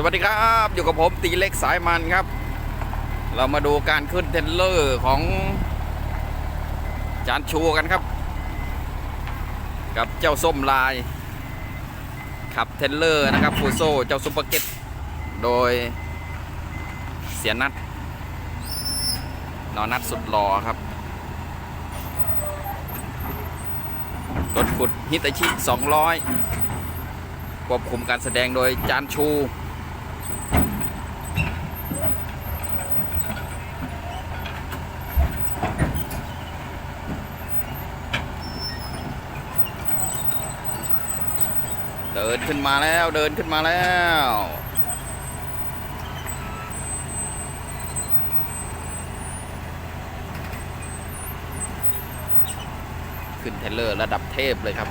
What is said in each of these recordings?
สวัสดีครับ อยู่กับผมตีเล็กสายมันครับ เรามาดูการขึ้นเทรลเลอร์ของจานชูกันครับ กับเจ้าส้มลาย ขับเทรลเลอร์นะครับฟูโซเจ้าซุปเปอร์เก็ตโดยเสียนัดนอนัดสุดหล่อครับ รถขุดฮิตาชิ 200ควบคุมการแสดงโดยจานชู เดินขึ้นมาแล้วเดินขึ้นมาแล้วขึ้นเทเลอร์ระดับเทพเลยครับ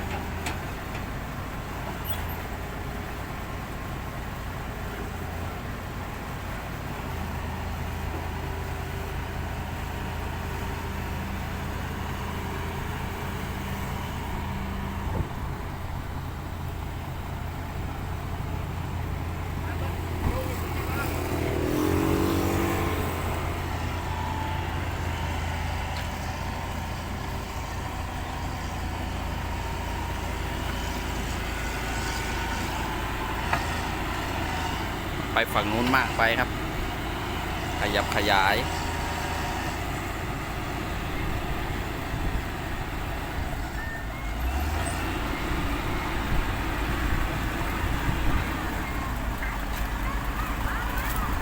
ไปฝั่งนู้นมากไปครับ ขยับขยาย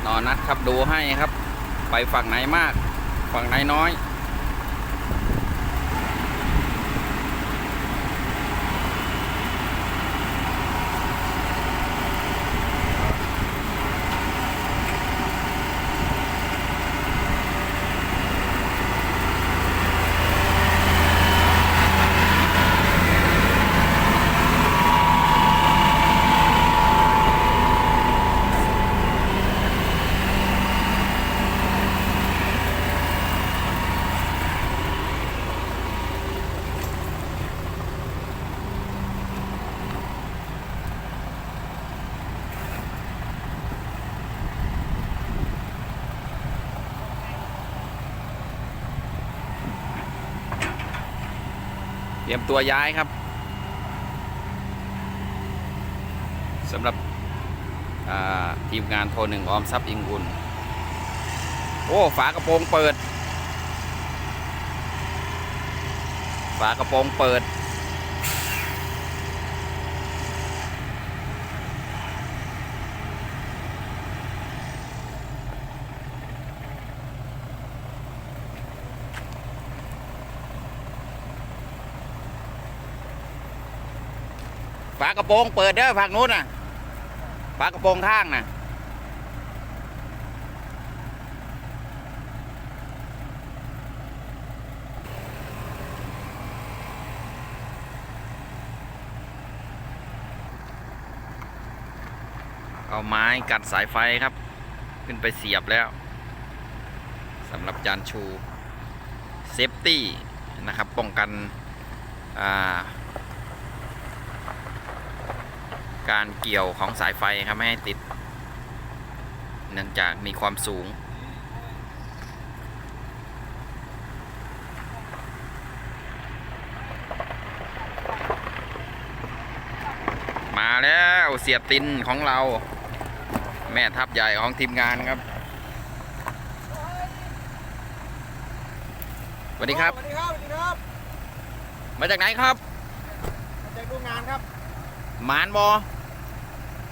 นอนนัดครับดูให้ครับ ไปฝั่งไหนมาก ฝั่งไหนน้อย เตรียมตัวย้ายครับสำหรับทีมงานโทรหนึ่งออมทรัพย์อิงบุญโอ้ ฝากระโปรงเปิด ฝากระโปรงเปิด ฝากระโปรงเปิดเด้อฝั่งนู้นน่ะ ฝากระโปรงข้างน่ะ เอาไม้กัดสายไฟครับ ขึ้นไปเสียบแล้วสำหรับจานชูเซฟตี้นะครับ ป้องกันอ่า การเกี่ยวของสายไฟครับไม่ให้ติด เนื่องจากมีความสูง มาแล้วเสียตินของเรา แม่ทัพใหญ่ของทีมงานครับสวัสดีครับ สวัสดีครับ สวัสดีครับ มาจากไหนครับ มาจากดูงานครับหมานบอ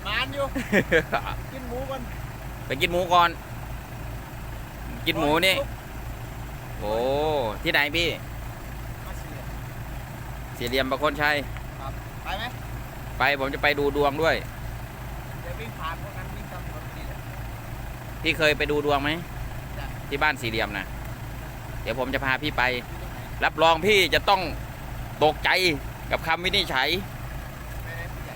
มานอยู่ กินหมูกันไปกินหมูก่อน กินหมูนี่ โอ้ ที่ไหนพี่มาเสียสี่เหลี่ยมประคนชัยครับไปไหมไปผมจะไปดูดวงด้วยเดี๋ยววิ่งผ่านพวกนั้นวิ่งตามถนนดีเลยพี่เคยไปดูดวงไหมจ้ะที่บ้านสี่เหลี่ยมนะเดี๋ยวผมจะพาพี่ไปอยู่ตรงไหนรับรองพี่จะต้องตกใจกับคำวินิจฉัย ไปไหนผู้ใหญ่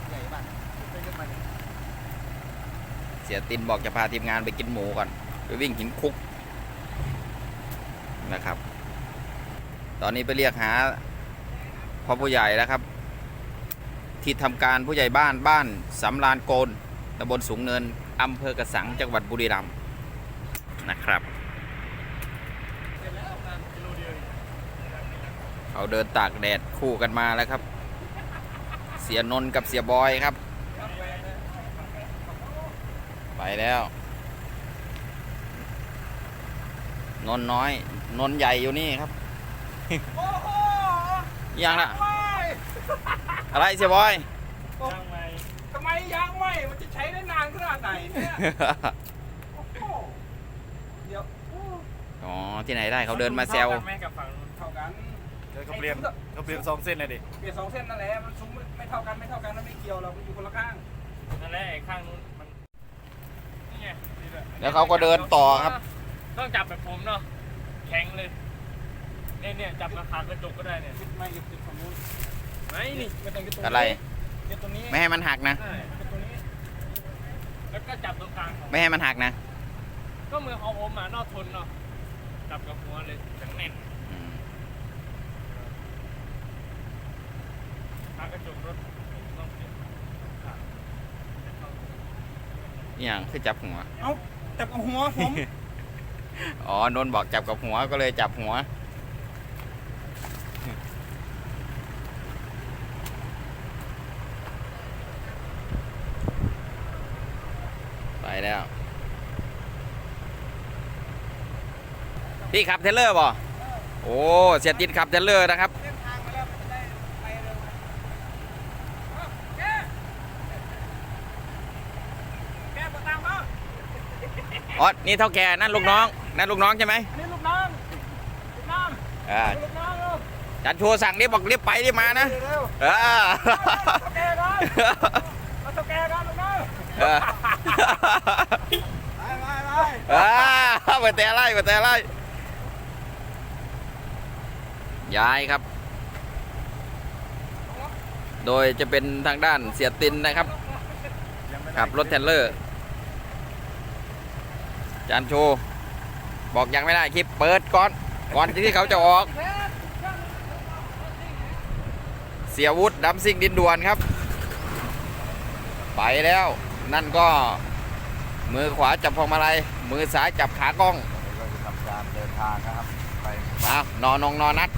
ผู้ใหญ่บ้านไปยกมาเลย เสียตินบอกจะพาทีมงานไปกินหมูก่อน ไปวิ่งหินคุกนะครับ ตอนนี้ไปเรียกหาพ่อผู้ใหญ่แล้วครับ ที่ทำการผู้ใหญ่บ้านบ้านสำรานโกนตำบลสูงเนินอำเภอกระสังจังหวัดบุรีรัมย์นะครับเสร็จแล้วงานกิโลเดียวเองเขาเดินตากแดดคู่กันมาแล้วครับ เสียนนท์กับเสียบอยครับ ไปแล้ว นนท์น้อย นนท์ใหญ่อยู่นี่ครับโอ้โหยังล่ะไม่อะไรเสียบอยยางไม่ทำไมยางไม่มันจะใช้ได้นานขนาดไหนเนี่ยโอ้โหเดี๋ยวโอ้อ๋อ ที่ไหนได้เขาเดินมาแซวแม่กับฝั่งนู้นเท่ากันเขาเปลี่ยนเขาเปลี่ยนสองเส้นเลยดิ เปลี่ยนสองเส้นนั่นแหละ มันซุ้มไม่เท่ากันไม่เท่ากันแล้วไม่เกี่ยวเรามันอยู่คนละข้าง นั่นแหละไอ้ข้างนู้นมันนี่ไงนี่ด้วย แล้วเขาก็เดินต่อครับ ต้องจับแบบผมเนาะแข็งเลยเนี่ยเนี่ยจับกระถางกระจกก็ได้เนี่ยยึดไม่ยึดยึดฝั่งนู้นไม่นี่ไม่ต้องยึดตรงนี้อะไรยึดตรงนี้ไม่ให้มันหักนะใช่ยึดตรงนี้แล้วก็จับตรงกลางของไม่ให้มันหักนะ ก็มือของผมอะนอกทนเนาะจับกับหัวเลยแข็งแน่นอืมทางกระจกรถต้องเปลี่ยนครับอหย่างคือจับหัวเอ้า จับกับหัวผมอ๋อนนท์บอกจับกับหัวก็เลยจับหัว ไปแล้ว พี่ขับเทเลอร์บ่โอ้ เสียติดขับเทเลอร์นะครับ เส้นทางมาแล้วมันจะได้ไปเร็วนะเอ้าแกแกมาตามเขา อ๋อ นี่เท่าแก่นั่นลูกน้อง นั่นลูกน้องใช่ไหมอันนี้ลูกน้อง ลูกน้องอ่าลูกน้องเร็วจันโชว์สั่งรีบบอกรีบไปรีบมานะเร็วเออเท่าแกก่อนมาเท่าแกก่อนลูกน้องเออไปไปไปอ่าเปิดแต่อะไรเปิดแต่อะไรย้ายครับ โดยจะเป็นทางด้านเสียตินนะครับขับรถเทรลเลอร์ จานโชว์บอกยังไม่ได้คลิปเปิดก่อนก่อนที่เขาจะออก เสียวุฒิดำซิ่งดินด่วนครับ ไปแล้วนั่นก็ มือขวาจับพวงมาลัยมือซ้ายจับขากล้องเราจะทำการเดินทางนะครับไปอ้าวนอนงนอนนัด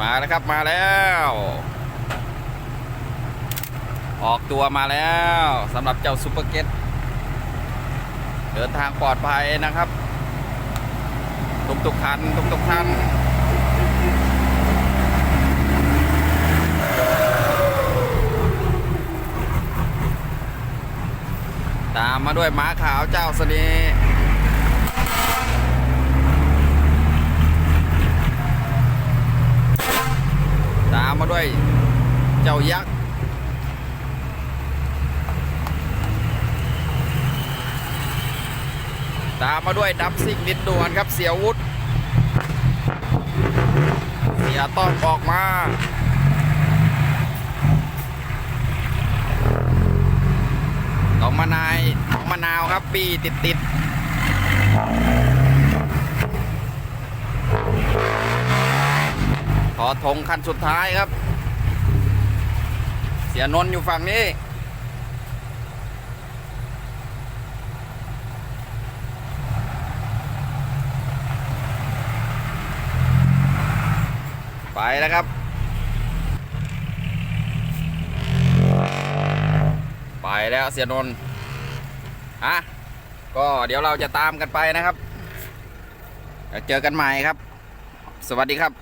มาแล้วครับมาแล้ว ออกตัวมาแล้วสำหรับเจ้าซูเปอร์เกตเดินทางปลอดภัยนะครับ ทุกทุกคันทุกทุกท่านตามมาด้วยม้าขาวเจ้าสน่ห์ตามมาด้วยเจ้ายักษ์ ตามมาด้วยดับซิ่งดินด่วนครับเสียวุฒิเสียต้องออกมาน้องมานายน้องมะนาวครับปีติดติดขอธงคันสุดท้ายครับ เสียนนท์อยู่ฝั่งนี้ ไปแล้วครับ ไปแล้วเสียนนท์อะก็เดี๋ยวเราจะตามกันไปนะครับเดี๋ยวเจอกันใหม่ครับ สวัสดีครับ